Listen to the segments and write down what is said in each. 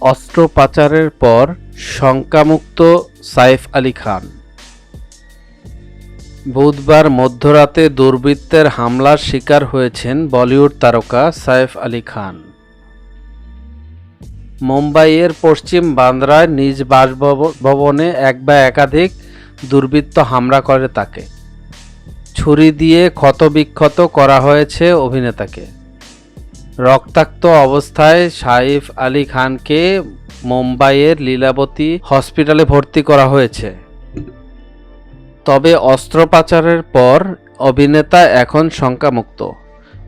অস্ত্র পাচারের পর শঙ্কামুক্ত সাইফ আলী খান। বুধবার মধ্যরাতে দুর্বৃত্তের হামলার শিকার হয়েছেন বলিউড তারকা সাইফ আলী খান। মুম্বাইয়ের পশ্চিম বান্দ্রায় নিজ বাসভবনে এক বা একাধিক দুর্বৃত্ত হামলা করে তাকে। ছুরি দিয়ে ক্ষতবিক্ষত করা হয়েছে অভিনেতাকে। রক্তাক্ত অবস্থায় সাইফ আলী খানকে মুম্বাইয়ের লীলাবতী হসপিটালে ভর্তি করা হয়েছে। তবে অস্ত্র পাচারের পর অভিনেতা এখন শঙ্কামুক্ত।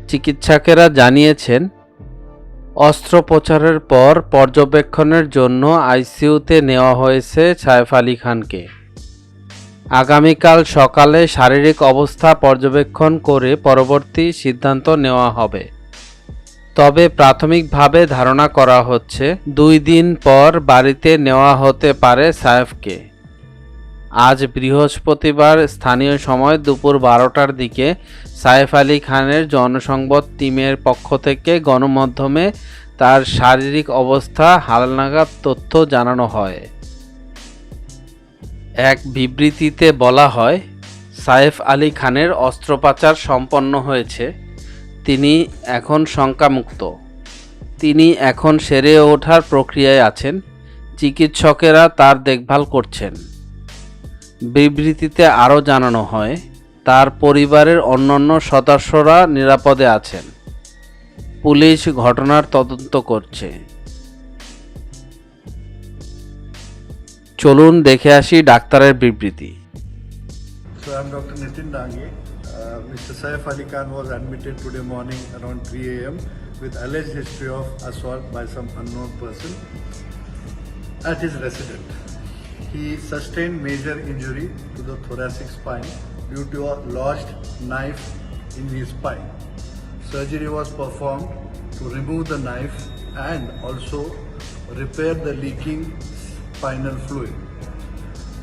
চিকিৎসকেরা জানিয়েছেন, অস্ত্রোপচারের পর পর্যবেক্ষণের জন্য আইসিইউতে নেওয়া হয়েছে সাইফ আলী খানকে। আগামীকাল সকালে শারীরিক অবস্থা পর্যবেক্ষণ করে পরবর্তী সিদ্ধান্ত নেওয়া হবে। তবে প্রাথমিকভাবে ধারণা করা হচ্ছে দুই দিন পর বাড়িতে নেওয়া হতে পারে সায়েফকে। আজ বৃহস্পতিবার স্থানীয় সময় দুপুর বারোটার দিকে সাইফ আলী খানের জনসংবাদ টিমের পক্ষ থেকে গণমাধ্যমে তার শারীরিক অবস্থা, হালনাগাদ তথ্য জানানো হয়। এক বিবৃতিতে বলা হয় সাইফ আলী খানের অস্ত্রোপচার সম্পন্ন হয়েছে। তিনি এখন শঙ্কামুক্ত। তিনি এখন সেরে ওঠার প্রক্রিয়ায় আছেন, চিকিৎসকেরা তার দেখভাল করছেন। বিবৃতিতে আরও জানানো হয়, তার পরিবারের অন্যান্য সদস্যরা নিরাপদে আছেন। পুলিশ ঘটনার তদন্ত করছে। চলুন দেখে আসি ডাক্তারের বিবৃতি. Uh, Mr. Saif Ali Khan was admitted today morning around 3 a.m. with alleged history of assault by some unknown person at his residence. He sustained major injury to the thoracic spine due to a lodged knife in his spine. Surgery was performed to remove the knife and also repair the leaking spinal fluid.